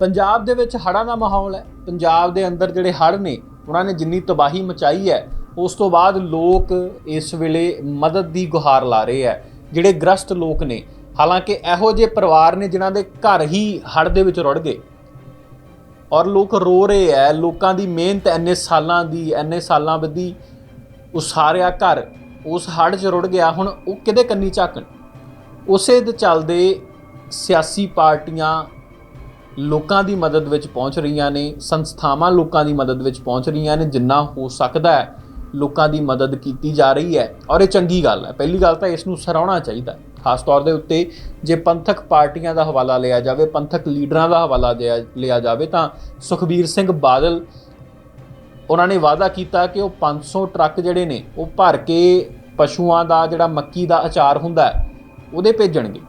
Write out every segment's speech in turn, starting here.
ਪੰਜਾਬ ਦੇ ਵਿੱਚ ਹੜ੍ਹਾਂ ਦਾ ਮਾਹੌਲ ਹੈ। ਪੰਜਾਬ ਦੇ ਅੰਦਰ ਜਿਹੜੇ ਹੜ੍ਹ ਨੇ, ਉਹਨਾਂ ਨੇ ਜਿੰਨੀ ਤਬਾਹੀ ਮਚਾਈ ਹੈ, ਉਸ ਤੋਂ ਬਾਅਦ ਲੋਕ ਇਸ ਵੇਲੇ ਮਦਦ ਦੀ ਗੁਹਾਰ ਲਾ ਰਹੇ ਹੈ, ਜਿਹੜੇ ਗ੍ਰਸਤ ਲੋਕ ਨੇ। ਹਾਲਾਂਕਿ ਇਹੋ ਜਿਹੇ ਪਰਿਵਾਰ ਨੇ ਜਿਨ੍ਹਾਂ ਦੇ ਘਰ ਹੀ ਹੜ੍ਹ ਦੇ ਵਿੱਚ ਰੁੜ ਗਏ। ਔਰ ਲੋਕ ਰੋ ਰਹੇ ਐ ਲੋਕਾਂ ਦੀ ਮਿਹਨਤ ਐਨੇ ਸਾਲਾਂ ਦੀ ਐਨੇ ਸਾਲਾਂ ਬੱਧੀ ਉਸਾਰਿਆ ਘਰ, ਉਸ ਹੜ੍ਹ 'ਚ ਰੁੜ ਗਿਆ, ਹੁਣ ਉਹ ਕਿਹਦੇ ਕੰਨੀ ਝਾਕਣ? ਉਸੇ ਦੇ ਚੱਲਦੇ ਸਿਆਸੀ ਪਾਰਟੀਆਂ ਲੋਕਾਂ ਦੀ ਮਦਦ ਵਿੱਚ ਪਹੁੰਚ ਰਹੀਆਂ ਨੇ, ਸੰਸਥਾਵਾਂ ਲੋਕਾਂ ਦੀ ਮਦਦ ਵਿੱਚ ਪਹੁੰਚ ਰਹੀਆਂ ਨੇ, ਜਿੰਨਾ ਹੋ ਸਕਦਾ ਹੈ, ਲੋਕਾਂ ਦੀ ਮਦਦ ਕੀਤੀ ਜਾ ਰਹੀ ਹੈ। ਔਰ ਇਹ ਚੰਗੀ ਗੱਲ ਹੈ। ਪਹਿਲੀ ਗੱਲ ਤਾਂ ਇਸ ਨੂੰ ਸਰਾਉਣਾ ਚਾਹੀਦਾ ਖਾਸ ਤੌਰ ਦੇ ਉੱਤੇ ਜੇ ਪੰਥਕ ਪਾਰਟੀਆਂ ਦਾ ਹਵਾਲਾ ਲਿਆ ਜਾਵੇ, ਪੰਥਕ ਲੀਡਰਾਂ ਦਾ ਹਵਾਲਾ ਦਿਆ- ਲਿਆ ਜਾਵੇ, ਤਾਂ ਸੁਖਬੀਰ ਸਿੰਘ ਬਾਦਲ, ਉਹਨਾਂ ਨੇ ਵਾਅਦਾ ਕੀਤਾ ਕਿ ਉਹ 500 ਟਰੱਕ ਜਿਹੜੇ ਨੇ, ਉਹ ਭਰ ਕੇ ਪਸ਼ੂਆਂ ਦਾ, ਜਿਹੜਾ ਮੱਕੀ ਦਾ ਅਚਾਰ ਹੁੰਦਾ ਉਹਦੇ ਭੇਜਣਗੇ।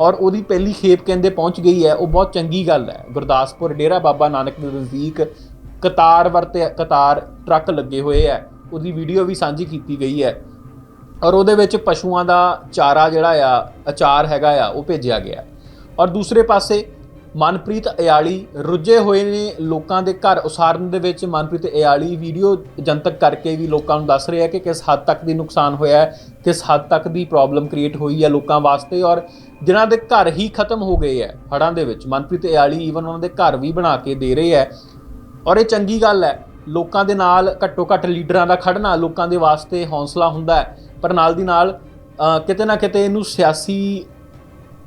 ਔਰ ਉਹਦੀ ਪਹਿਲੀ ਖੇਪ ਕਹਿੰਦੇ ਪਹੁੰਚ ਗਈ ਹੈ, ਉਹ ਬਹੁਤ ਚੰਗੀ ਗੱਲ ਹੈ। ਗੁਰਦਾਸਪੁਰ, ਡੇਰਾ ਬਾਬਾ ਨਾਨਕ ਦੇ ਨਜ਼ਦੀਕ ਕਤਾਰ ਵਰਤੇ, ਕਤਾਰ ਟਰੱਕ ਲੱਗੇ ਹੋਏ ਹੈ। ਉਹਦੀ ਵੀਡੀਓ ਵੀ ਸਾਂਝੀ ਕੀਤੀ ਗਈ ਹੈ। ਔਰ ਉਹਦੇ ਵਿੱਚ ਪਸ਼ੂਆਂ ਦਾ ਚਾਰਾ ਜਿਹੜਾ ਆ, ਅਚਾਰ ਹੈਗਾ ਆ, ਉਹ ਭੇਜਿਆ ਗਿਆ। ਔਰ ਦੂਸਰੇ ਪਾਸੇ ਮਨਪ੍ਰੀਤ ਅਯਾਲੀ ਰੁੱਝੇ ਹੋਏ ਨੇ ਲੋਕਾਂ ਦੇ ਘਰ। ਉਸਾਰਨ ਦੇ ਵਿੱਚ ਮਨਪ੍ਰੀਤ ਅਯਾਲੀ ਵੀਡੀਓ ਜਨਤਕ ਕਰਕੇ ਵੀ ਲੋਕਾਂ ਨੂੰ ਦੱਸ ਰਿਹਾ ਕਿ ਕਿਸ ਹੱਦ ਤੱਕ ਦੀ ਨੁਕਸਾਨ ਹੋਇਆ ਹੈ, ਕਿਸ ਹੱਦ ਤੱਕ ਦੀ ਪ੍ਰੋਬਲਮ ਕ੍ਰੀਏਟ ਹੋਈ ਹੈ ਲੋਕਾਂ ਵਾਸਤੇ ਔਰ ਜਿਨ੍ਹਾਂ ਦੇ ਘਰ ਹੀ ਖਤਮ ਹੋ ਗਏ ਹੈ ਹੜ੍ਹਾਂ ਦੇ ਵਿੱਚ। ਮਨਪ੍ਰੀਤ ਅਯਾਲੀ ਈਵਨ ਉਹਨਾਂ ਦੇ ਘਰ ਵੀ ਬਣਾ ਕੇ ਦੇ ਰਹੇ ਹੈ ਔਰ ਇਹ ਚੰਗੀ ਗੱਲ ਹੈ, ਲੋਕਾਂ ਦੇ ਨਾਲ ਘੱਟੋ ਘੱਟ ਲੀਡਰਾਂ ਦਾ ਖੜਨਾ ਲੋਕਾਂ ਦੇ ਵਾਸਤੇ ਹੌਸਲਾ ਹੁੰਦਾ ਹੈ, ਪਰ ਨਾਲ ਦੀ ਨਾਲ ਕਿਤੇ ਨਾ ਕਿਤੇ ਇਹਨੂੰ ਸਿਆਸੀ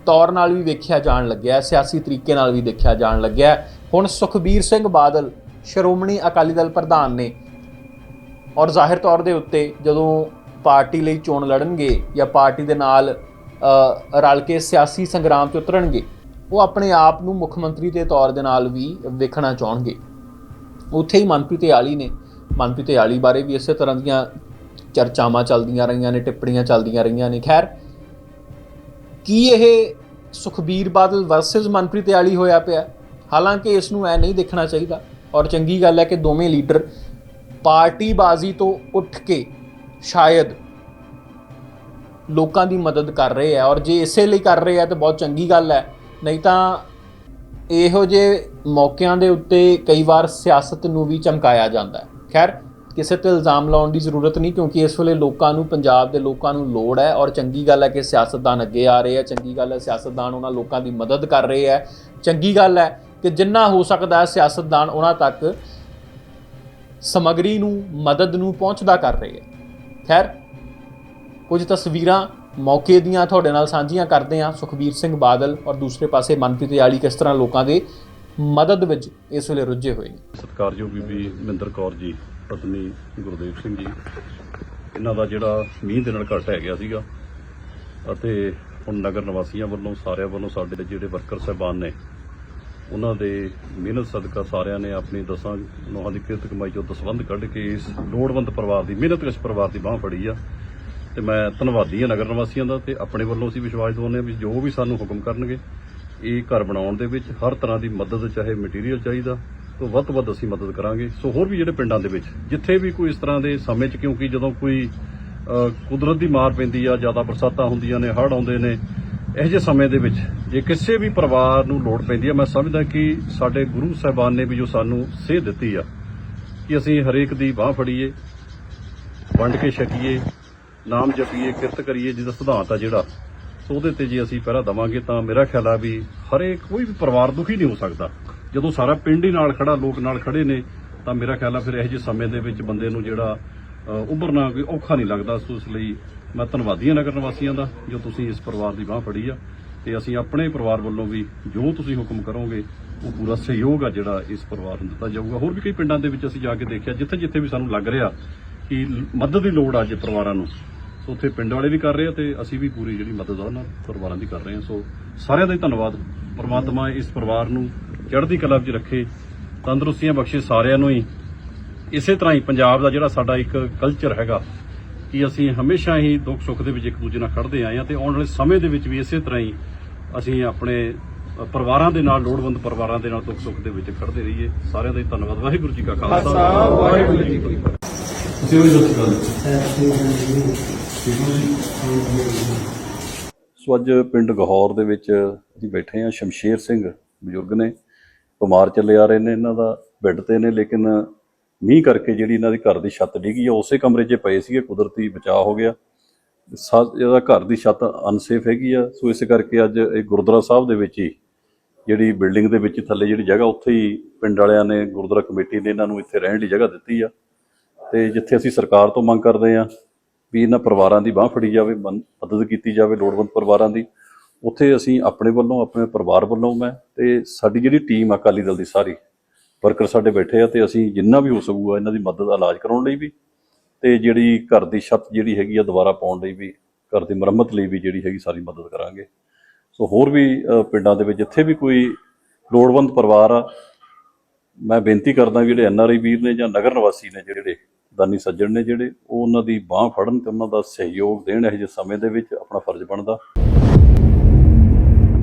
ਤੌਰ ਨਾਲ ਵੀ ਵੇਖਿਆ ਜਾਣ ਲੱਗਿਆ, ਸਿਆਸੀ ਤਰੀਕੇ ਨਾਲ ਵੀ ਦੇਖਿਆ ਜਾਣ ਲੱਗਿਆ। ਹੁਣ ਸੁਖਬੀਰ ਸਿੰਘ ਬਾਦਲ, ਸ਼੍ਰੋਮਣੀ ਅਕਾਲੀ ਦਲ ਪ੍ਰਧਾਨ ਨੇ, ਔਰ ਜ਼ਾਹਿਰ ਤੌਰ ਦੇ ਉੱਤੇ ਜਦੋਂ ਪਾਰਟੀ ਲਈ ਚੋਣ ਲੜਨਗੇ ਜਾਂ ਪਾਰਟੀ ਦੇ ਨਾਲ ਰਲ ਕੇ ਸਿਆਸੀ ਸੰਗਰਾਮ 'ਚ ਉਤਰਨਗੇ, ਉਹ ਆਪਣੇ ਆਪ ਨੂੰ ਮੁੱਖ ਮੰਤਰੀ ਦੇ ਤੌਰ ਦੇ ਨਾਲ ਵੀ ਵੇਖਣਾ ਚਾਹਣਗੇ। ਉੱਥੇ ਹੀ ਮਨਪ੍ਰੀਤ ਆਲੀ ਨੇ, ਮਨਪ੍ਰੀਤ ਆਲੀ ਬਾਰੇ ਵੀ ਇਸੇ ਤਰ੍ਹਾਂ ਦੀਆਂ ਚਰਚਾਵਾਂ ਚੱਲਦੀਆਂ ਰਹੀਆਂ ਨੇ, ਟਿੱਪਣੀਆਂ ਚੱਲਦੀਆਂ ਰਹੀਆਂ ਨੇ। ਖੈਰ ਕੀ ਇਹ ਸੁਖਬੀਰ ਬਾਦਲ ਵਰਸਸ ਮਨਪ੍ਰੀਤ ਆਲੀ ਹੋਇਆ ਪਿਆ? ਹਾਲਾਂਕਿ ਇਸ ਨੂੰ ਐ ਨਹੀਂ ਦੇਖਣਾ ਚਾਹੀਦਾ। ਔਰ ਚੰਗੀ ਗੱਲ ਹੈ ਕਿ ਦੋਵੇਂ ਲੀਡਰ ਪਾਰਟੀ ਬਾਜ਼ੀ ਤੋਂ ਉੱਠ ਕੇ ਸ਼ਾਇਦ ਲੋਕਾਂ ਦੀ ਮਦਦ ਕਰ ਰਹੇ ਆ। ਔਰ ਜੇ ਇਸੇ ਲਈ ਕਰ ਰਹੇ ਆ ਤਾਂ ਬਹੁਤ ਚੰਗੀ ਗੱਲ ਹੈ। ਨਹੀਂ ਤਾਂ ਇਹੋ ਜਿਹੇ ਮੌਕਿਆਂ ਦੇ ਉੱਤੇ ਕਈ ਵਾਰ ਸਿਆਸਤ ਨੂੰ ਵੀ ਚਮਕਾਇਆ ਜਾਂਦਾ ਹੈ। ਖੈਰ ਕਿਸੇ ਤੇ ਇਲਜ਼ਾਮ ਲਾਉਣ ਦੀ ਜ਼ਰੂਰਤ ਨਹੀਂ, ਕਿਉਂਕਿ ਇਸ ਵੇਲੇ ਲੋਕਾਂ ਨੂੰ, ਪੰਜਾਬ ਦੇ ਲੋਕਾਂ ਨੂੰ ਲੋੜ ਹੈ ਔਰ ਚੰਗੀ ਗੱਲ ਹੈ ਕਿ ਸਿਆਸਤਦਾਨ ਅੱਗੇ ਆ ਰਹੇ ਆ ਚੰਗੀ ਗੱਲ ਹੈ ਸਿਆਸਤਦਾਨ ਉਹਨਾਂ ਲੋਕਾਂ ਦੀ ਮਦਦ ਕਰ ਰਹੇ ਆ ਚੰਗੀ ਗੱਲ ਹੈ ਕਿ ਜਿੰਨਾ ਹੋ ਸਕਦਾ ਹੈ ਸਿਆਸਤਦਾਨ ਉਹਨਾਂ ਤੱਕ ਸਮਗਰੀ ਨੂੰ, ਮਦਦ ਨੂੰ ਪਹੁੰਚਦਾ ਕਰ ਰਹੇ ਆ ਖੈਰ, ਕੁਝ ਤਸਵੀਰਾਂ ਮੌਕੇ ਦੀਆਂ ਤੁਹਾਡੇ ਨਾਲ ਸਾਂਝੀਆਂ ਕਰਦੇ ਹਾਂ। ਸੁਖਬੀਰ ਸਿੰਘ ਬਾਦਲ ਔਰ ਦੂਸਰੇ ਪਾਸੇ ਮਨਪ੍ਰੀਤ ਯਾਲੀ ਕਿਸ ਤਰ੍ਹਾਂ ਲੋਕਾਂ ਦੇ ਮਦਦ ਵਿੱਚ ਇਸ ਵੇਲੇ ਰੁੱਝੇ ਹੋਏ ਨੇ? ਸਤਿਕਾਰਯੋਗ ਬੀਬੀ ਮਹਿੰਦਰ ਕੌਰ ਜੀ ਪਤਨੀ ਗੁਰਦੇਵ ਸਿੰਘ ਜੀ, ਇਹਨਾਂ ਦਾ ਜਿਹੜਾ ਮੀਂਹ ਦੇ ਨਾਲ ਘਟ ਹੈ ਗਿਆ ਸੀਗਾ ਅਤੇ ਹੁਣ ਨਗਰ ਨਿਵਾਸੀਆਂ ਵੱਲੋਂ, ਸਾਰਿਆਂ ਵੱਲੋਂ ਸਾਡੇ ਜਿਹੜੇ ਵਰਕਰ ਸਹਿਬਾਨ ਨੇ, ਉਹਨਾਂ ਦੇ ਮਿਹਨਤ ਸਦਕਾ ਸਾਰਿਆਂ ਨੇ ਆਪਣੀ ਦਸਾਂ ਨੌਹਾਂ ਦੀ ਕਿਰਤ ਕਮਾਈ ਚੋਂ ਦਸਵੰਧ ਕੱਢ ਕੇ ਇਸ ਲੋੜਵੰਦ ਪਰਿਵਾਰ ਦੀ ਮਿਹਨਤਕਸ਼ ਪਰਿਵਾਰ ਦੀ ਬਾਹ ਫੜੀ ਆ। ਤੇ ਮੈਂ ਧੰਨਵਾਦੀ ਹਾਂ ਨਗਰ ਨਿਵਾਸੀਆਂ ਦਾ ਤੇ ਆਪਣੇ ਵੱਲੋਂ ਅਸੀਂ ਵਿਸ਼ਵਾਸ ਦਵਾਉਂਦੇ ਹਾਂ ਵੀ ਜੋ ਵੀ ਸਾਨੂੰ ਹੁਕਮ ਕਰਨਗੇ, ਇਹ ਘਰ ਬਣਾਉਣ ਦੇ ਵਿੱਚ ਹਰ ਤਰ੍ਹਾਂ ਦੀ ਮਦਦ ਚਾਹੇ ਮਟੀਰੀਅਲ ਚਾਹੀਦਾ ਤੋਂ ਵੱਧ ਤੋਂ ਵੱਧ ਅਸੀਂ ਮਦਦ ਕਰਾਂਗੇ। ਸੋ ਹੋਰ ਵੀ ਜਿਹੜੇ ਪਿੰਡਾਂ ਦੇ ਵਿੱਚ, ਜਿੱਥੇ ਵੀ ਕੋਈ ਇਸ ਤਰ੍ਹਾਂ ਦੇ ਸਮੇਂ 'ਚ, ਕਿਉਂਕਿ ਜਦੋਂ ਕੋਈ ਕੁਦਰਤ ਦੀ ਮਾਰ ਪੈਂਦੀ ਆ, ਜ਼ਿਆਦਾ ਬਰਸਾਤਾਂ ਹੁੰਦੀਆਂ ਨੇ, ਹੜ੍ਹ ਆਉਂਦੇ ਨੇ, ਇਹੋ ਜਿਹੇ ਸਮੇਂ ਦੇ ਵਿੱਚ ਜੇ ਕਿਸੇ ਵੀ ਪਰਿਵਾਰ ਨੂੰ ਲੋੜ ਪੈਂਦੀ ਆ, ਮੈਂ ਸਮਝਦਾ ਕਿ ਸਾਡੇ ਗੁਰੂ ਸਾਹਿਬਾਨ ਨੇ ਵੀ ਜੋ ਸਾਨੂੰ ਸੇਧ ਦਿੱਤੀ ਆ, ਕਿ ਅਸੀਂ ਹਰੇਕ ਦੀ ਬਾਹ ਫੜੀਏ, ਵੰਡ ਕੇ ਛਕੀਏ, ਨਾਮ ਜਪੀਏ, ਕਿਰਤ ਕਰੀਏ, ਜਿਹਦਾ ਸਿਧਾਂਤ ਆ ਜਿਹੜਾ, ਸੋ ਉਹਦੇ ਤੇ ਜੇ ਅਸੀਂ ਪਹਿਰਾ ਦਵਾਂਗੇ ਤਾਂ ਮੇਰਾ ਖਿਆਲ ਆ ਵੀ ਹਰੇਕ ਕੋਈ ਵੀ ਪਰਿਵਾਰ ਦੁਖੀ ਨਹੀਂ ਹੋ ਸਕਦਾ। ਜਦੋਂ ਸਾਰਾ ਪਿੰਡ ਹੀ ਨਾਲ ਖੜਾ, ਲੋਕ ਨਾਲ ਖੜੇ ਨੇ, ਤਾਂ ਮੇਰਾ ਖਿਆਲ ਆ ਫਿਰ ਇਹੋ ਜਿਹੇ ਸਮੇਂ ਦੇ ਵਿੱਚ ਬੰਦੇ ਨੂੰ ਜਿਹੜਾ ਉਭਰਨਾ ਕੋਈ ਔਖਾ ਨਹੀਂ ਲੱਗਦਾ। ਸੋ ਇਸ ਲਈ ਮੈਂ ਧੰਨਵਾਦੀ ਹਾਂ ਨਗਰ ਨਿਵਾਸੀਆਂ ਦਾ, ਜੋ ਤੁਸੀਂ ਇਸ ਪਰਿਵਾਰ ਦੀ ਬਾਹ ਫੜੀ ਆ। ਤੇ ਅਸੀਂ ਆਪਣੇ ਪਰਿਵਾਰ ਵੱਲੋਂ ਵੀ ਜੋ ਤੁਸੀਂ ਹੁਕਮ ਕਰੋਗੇ, ਉਹ ਪੂਰਾ ਸਹਿਯੋਗ ਆ ਜਿਹੜਾ ਇਸ ਪਰਿਵਾਰ ਨੂੰ ਦਿੱਤਾ ਜਾਊਗਾ। ਹੋਰ ਵੀ ਕਈ ਪਿੰਡਾਂ ਦੇ ਵਿੱਚ ਅਸੀਂ ਜਾ ਕੇ ਦੇਖਿਆ ਜਿੱਥੇ ਜਿੱਥੇ ਵੀ ਸਾਨੂੰ ਲੱਗ ਰਿਹਾ ਕਿ ਮਦਦ ਦੀ ਲੋੜ ਆ ਜੇ ਪਰਿਵਾਰਾਂ ਨੂੰ, ਸੋ ਉੱਥੇ ਪਿੰਡ ਵਾਲੇ ਵੀ ਕਰ ਰਹੇ ਆ ਤੇ ਅਸੀਂ ਵੀ ਪੂਰੀ ਜਿਹੜੀ ਮਦਦ ਆ ਉਹਨਾਂ ਪਰਿਵਾਰਾਂ ਦੀ ਕਰ ਰਹੇ ਹਾਂ ਸੋ ਸਾਰਿਆਂ ਦਾ ਹੀ ਧੰਨਵਾਦ। ਪਰਮਾਤਮਾ ਇਸ ਪਰਿਵਾਰ ਨੂੰ ਚੜ੍ਹਦੀ ਕਲਾ ਵਿੱਚ ਰੱਖੇ ਤੰਦਰੁਸਤੀਆਂ ਬਖਸ਼ੇ ਸਾਰਿਆਂ ਨੂੰ ਹੀ। ਇਸੇ ਤਰ੍ਹਾਂ ਹੀ ਪੰਜਾਬ ਦਾ ਜਿਹੜਾ ਸਾਡਾ ਇੱਕ ਕਲਚਰ ਹੈਗਾ ਕਿ ਅਸੀਂ ਹਮੇਸ਼ਾ ਹੀ ਦੁੱਖ ਸੁੱਖ ਦੇ ਵਿੱਚ ਇੱਕ ਦੂਜੇ ਨਾਲ ਖੜਦੇ ਆਏ ਹਾਂ ਤੇ ਆਉਣ ਵਾਲੇ ਸਮੇਂ ਦੇ ਵਿੱਚ ਵੀ ਇਸੇ ਤਰ੍ਹਾਂ ਹੀ ਅਸੀਂ ਆਪਣੇ ਪਰਿਵਾਰਾਂ ਦੇ ਨਾਲ ਲੋੜਵੰਦ ਪਰਿਵਾਰਾਂ ਦੇ ਨਾਲ ਦੁੱਖ ਸੁੱਖ ਦੇ ਵਿੱਚ ਖੜਦੇ ਰਹੀਏ। ਸਾਰਿਆਂ ਦਾ ਹੀ ਧੰਨਵਾਦ। ਵਾਹਿਗੁਰੂ ਜੀ ਕਾ ਖਾਲਸਾ। ਵਾਹਿਗੁਰੂ ਜੀ ਕੀ ਫਤਿਹ। ਸੋ ਅੱਜ ਪਿੰਡ ਗਹੌਰ ਦੇ ਵਿੱਚ ਅਸੀਂ ਬੈਠੇ ਹਾਂ ਸ਼ਮਸ਼ੇਰ ਸਿੰਘ ਬਜ਼ੁਰਗ ਨੇ। ਬਿਮਾਰ ਚੱਲੇ ਆ ਰਹੇ ਨੇ ਇਹਨਾਂ ਦਾ, ਬੈੱਡ ਤੇ ਨੇ, ਲੇਕਿਨ ਮੀਂਹ ਕਰਕੇ ਜਿਹੜੀ ਇਹਨਾਂ ਦੀ ਘਰ ਦੀ ਛੱਤ ਡਿੱਗੀ ਆ, ਉਸੇ ਕਮਰੇ 'ਚ ਪਏ ਸੀਗੇ, ਕੁਦਰਤੀ ਬਚਾਅ ਹੋ ਗਿਆ। ਸਾ- ਇਹਦਾ ਘਰ ਦੀ ਛੱਤ ਅਨਸੇਫ ਹੈਗੀ ਆ, ਸੋ ਇਸ ਕਰਕੇ ਅੱਜ ਇਹ ਗੁਰਦੁਆਰਾ ਸਾਹਿਬ ਦੇ ਵਿੱਚ ਹੀ ਜਿਹੜੀ ਬਿਲਡਿੰਗ ਦੇ ਵਿੱਚ ਥੱਲੇ ਜਿਹੜੀ ਜਗ੍ਹਾ, ਉੱਥੇ ਹੀ ਪਿੰਡ ਵਾਲਿਆਂ ਨੇ, ਗੁਰਦੁਆਰਾ ਕਮੇਟੀ ਨੇ ਇਹਨਾਂ ਨੂੰ ਇੱਥੇ ਰਹਿਣ ਲਈ ਜਗ੍ਹਾ ਦਿੱਤੀ ਆ। ਤੇ ਜਿੱਥੇ ਅਸੀਂ ਸਰਕਾਰ ਤੋਂ ਮੰਗ ਕਰਦੇ ਆ ਵੀ ਇਹਨਾਂ ਪਰਿਵਾਰਾਂ ਦੀ ਬਾਹ ਫੜੀ ਜਾਵੇ, ਮਨ- ਮਦਦ ਕੀਤੀ ਜਾਵੇ, ਲੋੜਵੰਦ ਪਰਿਵਾਰਾਂ ਦੀ। ਉੱਥੇ ਅਸੀਂ ਆਪਣੇ ਵੱਲੋਂ, ਆਪਣੇ ਪਰਿਵਾਰ ਵੱਲੋਂ ਮੈਂ ਤੇ ਸਾਡੀ ਜਿਹੜੀ ਟੀਮ ਆ ਅਕਾਲੀ ਦਲ ਦੀ ਸਾਰੀ, ਵਰਕਰ ਸਾਡੇ ਬੈਠੇ ਆ ਤੇ ਅਸੀਂ ਜਿੰਨਾ ਵੀ ਹੋ ਸਕੂਗਾ ਇਹਨਾਂ ਦੀ ਮਦਦ, ਇਲਾਜ ਕਰਾਉਣ ਲਈ ਵੀ ਤੇ ਜਿਹੜੀ ਘਰ ਦੀ ਛੱਤ ਜਿਹੜੀ ਹੈਗੀ ਆ ਦੁਬਾਰਾ ਪਾਉਣ ਲਈ ਵੀ, ਘਰ ਦੀ ਮੁਰੰਮਤ ਲਈ ਵੀ ਜਿਹੜੀ ਹੈਗੀ ਸਾਰੀ ਮਦਦ ਕਰਾਂਗੇ। ਸੋ ਹੋਰ ਵੀ ਪਿੰਡਾਂ ਦੇ ਵਿੱਚ ਜਿੱਥੇ ਵੀ ਕੋਈ ਲੋੜਵੰਦ ਪਰਿਵਾਰ ਆ, ਮੈਂ ਬੇਨਤੀ ਕਰਦਾ ਜਿਹੜੇ ਵੀ ਆਰ ਆਈ ਵੀਰ ਨੇ ਜਾਂ ਨਗਰ ਨਿਵਾਸੀ ਨੇ ਜਿਹੜੇ ਦਾਨੀ ਸੱਜਣ ਨੇ ਜਿਹੜੇ, ਉਹ ਉਹਨਾਂ ਦੀ ਬਾਹ ਫੜਨ ਤੇ ਉਹਨਾਂ ਦਾ ਸਹਿਯੋਗ ਦੇਣ ਇਹ ਜਿਹੇ ਸਮੇਂ ਦੇ ਵਿੱਚ ਆਪਣਾ ਫਰਜ਼ ਬਣਦਾ।